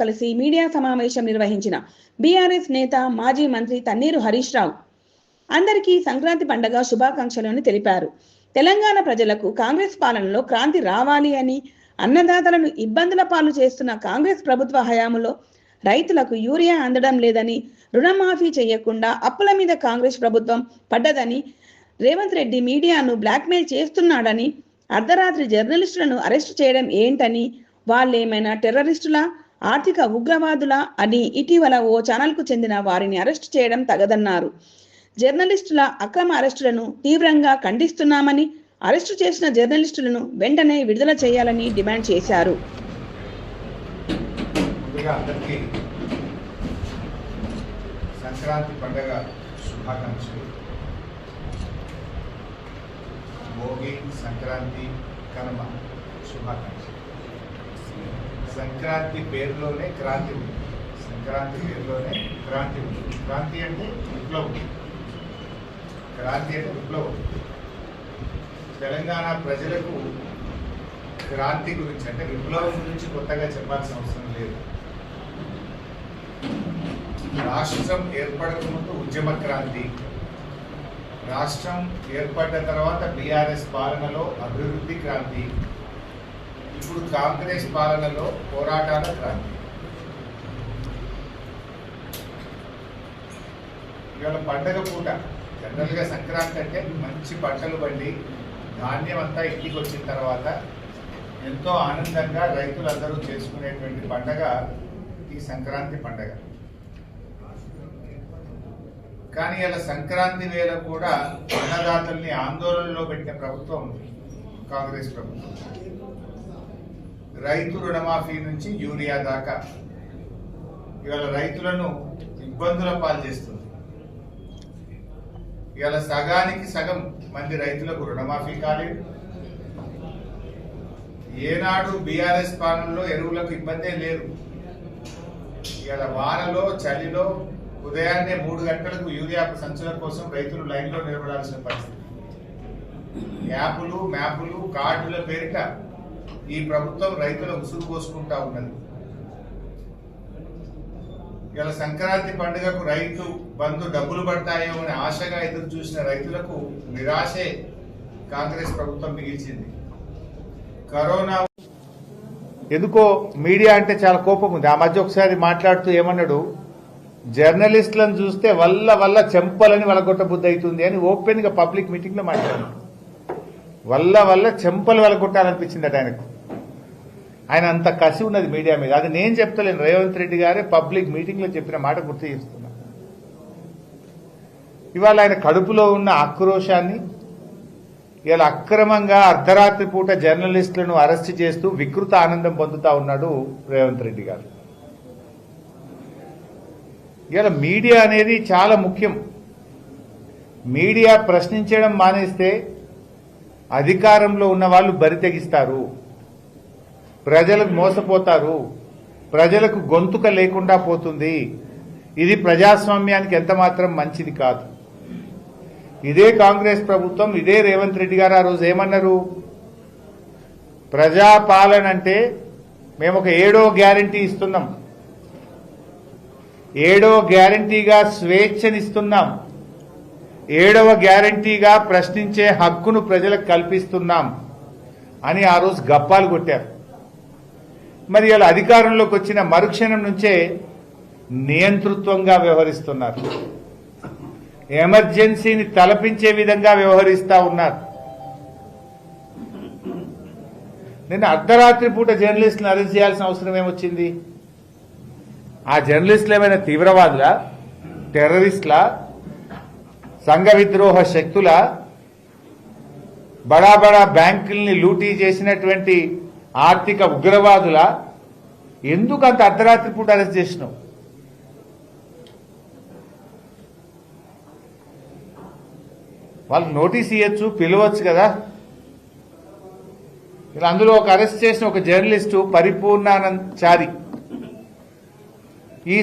కలిసి మీడియా సమావేశం నిర్వహించిన బీఆర్ఎస్ నేత మాజీ మంత్రి తన్నీరు హరీష్ రావు అందరికీ సంక్రాంతి పండగ శుభాకాంక్షలను తెలిపారు. తెలంగాణ ప్రజలకు కాంగ్రెస్ పాలనలో క్రాంతి రావాలి అని అన్నదాతలను ఇబ్బందుల పాలు చేస్తున్న కాంగ్రెస్ ప్రభుత్వ హయాంలో రైతులకు యూరియా అందడం లేదని రుణమాఫీ చేయకుండా అప్పుల మీద కాంగ్రెస్ ప్రభుత్వం పడ్డదని రేవంత్ రెడ్డి మీడియాను బ్లాక్మెయిల్ చేస్తున్నాడని అర్ధరాత్రి జర్నలిస్టులను అరెస్ట్ చేయడం ఏంటని వాళ్ళేమైనా టెర్రరిస్టులా? ఆర్థిక ఉగ్రవాదుల అని ఇటీవల ఓ ఛానల్కు చెందిన వారిని అరెస్టు చేయడం తగదన్నారు. జర్నలిస్టుల అక్రమ అరెస్టులను తీవ్రంగా ఖండిస్తున్నామని అరెస్టు చేసిన జర్నలిస్టులను వెంటనే విడుదల చేయాలని డిమాండ్ చేశారు. సంక్రాంతి పండుగ శుభాకాంక్షలు. భోగి సంక్రాంతి కనుమ శుభాకాంక్షలు. సంక్రాంతి పేరులోనే క్రాంతి ఉంది. సంక్రాంతి పేరులోనే క్రాంతి ఉంది. క్రాంతి అంటే విప్లవం. క్రాంతి అంటే విప్లవం. తెలంగాణ ప్రజలకు క్రాంతి గురించి అంటే విప్లవం గురించి కొత్తగా చెప్పాల్సిన అవసరం లేదు. రాష్ట్రం ఏర్పడకముందు ఉద్యమ క్రాంతి. రాష్ట్రం ఏర్పడ్డ తర్వాత బీఆర్ఎస్ పాలనలో అభివృద్ధి క్రాంతి. ఇప్పుడు కాంగ్రెస్ పాలనలో పోరాటాల క్రాంతి. ఇవాళ పండగ పూట జనరల్గా సంక్రాంతి అంటే మంచి పంటలు పండి ధాన్యం అంతా ఇంటికి వచ్చిన తర్వాత ఎంతో ఆనందంగా రైతులందరూ చేసుకునేటువంటి పండగ ఈ సంక్రాంతి పండగ. కానీ ఇలా సంక్రాంతి వేళ కూడా అన్నదాతల్ని ఆందోళనలో పెట్టిన ప్రభుత్వం కాంగ్రెస్ ప్రభుత్వం. రైతు రుణమాఫీ నుంచి యూరియా దాకా. ఇవాళ రైతులను ఇబ్బందుల పాలు చేస్తుంది. ఇవాళ సగానికి సగం మంది రైతులకు రుణమాఫీ కాలేదు ఏనాడు బీఆర్ఎస్ పాలనలో ఎరువులకు ఇబ్బందే లేదు. ఇవాళ వానలో చలిలో ఉదయాన్నే మూడు గంటలకు యూరియా సంచుల కోసం రైతులు లైన్లో నిలబడాల్సిన పరిస్థితి. యాపులు మ్యాపులు కార్డుల పేరిట ఈ ప్రభుత్వం రైతుల ఉసురు పోసుకుంటా ఉన్నది. ఇలా సంక్రాంతి పండుగకు రైతు బంధు డబ్బులు పడతాయో అని ఆశగా ఎదురు చూసిన రైతులకు నిరాశే కాంగ్రెస్ ప్రభుత్వం మిగిల్చింది. కరోనా ఎందుకో మీడియా అంటే చాలా కోపం ఉంది. ఆ మధ్య ఒకసారి మాట్లాడుతూ ఏమన్నాడు? జర్నలిస్టులను చూస్తే వల్ల వల్ల చెంపలని వలగొట్టబుద్ధి అవుతుంది అని ఓపెన్గా పబ్లిక్ మీటింగ్లో మాట్లాడాడు. వల్ల వల్ల చెంపలు వెలగొట్టాలనిపించిందట ఆయనకు. ఆయన అంత కసి ఉన్నది మీడియా మీద. అది నేను చెప్తలేను. రేవంత్ రెడ్డి గారే పబ్లిక్ మీటింగ్లో చెప్పిన మాట గుర్తు చేస్తున్నా. ఇవాళ ఆయన కడుపులో ఉన్న ఆక్రోశాన్ని ఇలా అక్రమంగా అర్ధరాత్రి పూట జర్నలిస్టులను అరెస్ట్ చేస్తూ వికృత ఆనందం పొందుతా ఉన్నాడు రేవంత్ రెడ్డి గారు. ఇలా మీడియా అనేది చాలా ముఖ్యం. మీడియా ప్రశ్నించడం మానేస్తే అధికారంలో ఉన్న వాళ్ళు బరితెగిస్తారు ప్రజలకు మోసపోతారు. ప్రజలకు గొంతుక లేకుండా పోతుంది. ఇది ప్రజాస్వామ్యానికి ఎంత మాత్రం మంచిది కాదు. ఇదే కాంగ్రెస్ ప్రభుత్వం ఇదే రేవంత్ రెడ్డి గారు ఆ రోజు ఏమన్నారు? ప్రజాపాలన అంటే మేము ఒక ఏడో గ్యారంటీ ఇస్తున్నాం. ఏడో గ్యారంటీగా స్వేచ్ఛనిస్తున్నాం. ఏడవ గ్యారంటీగా ప్రశ్నించే హక్కును ప్రజలకు కల్పిస్తున్నాం అని ఆ రోజు గప్పాలు కొట్టారు. మరి ఇలా అధికారంలోకి వచ్చిన మరుక్షణం నుంచే నియంతృత్వంగా వ్యవహరిస్తున్నారు. ఎమర్జెన్సీని తలపించే విధంగా వ్యవహరిస్తా ఉన్నారు. నిన్న అర్ధరాత్రి పూట జర్నలిస్టులను అరెస్ట్ చేయాల్సిన అవసరం ఏమొచ్చింది? ఆ జర్నలిస్టులు ఏమైనా తీవ్రవాదులా? టెర్రరిస్టులా? సంఘ విద్రోహ శక్తుల బడా బడా బ్యాంకుల్ని లూటీ చేసినటువంటి ఆర్థిక ఉగ్రవాదుల ఎందుకు అంత అర్ధరాత్రి పూట అరెస్ట్ చేసినావు? వాళ్ళు నోటీస్ ఇవ్వచ్చు పిలవచ్చు కదా. ఇలా అందులో ఒక అరెస్ట్ చేసిన ఒక జర్నలిస్టు పరిపూర్ణానంద్ చారి. ఈ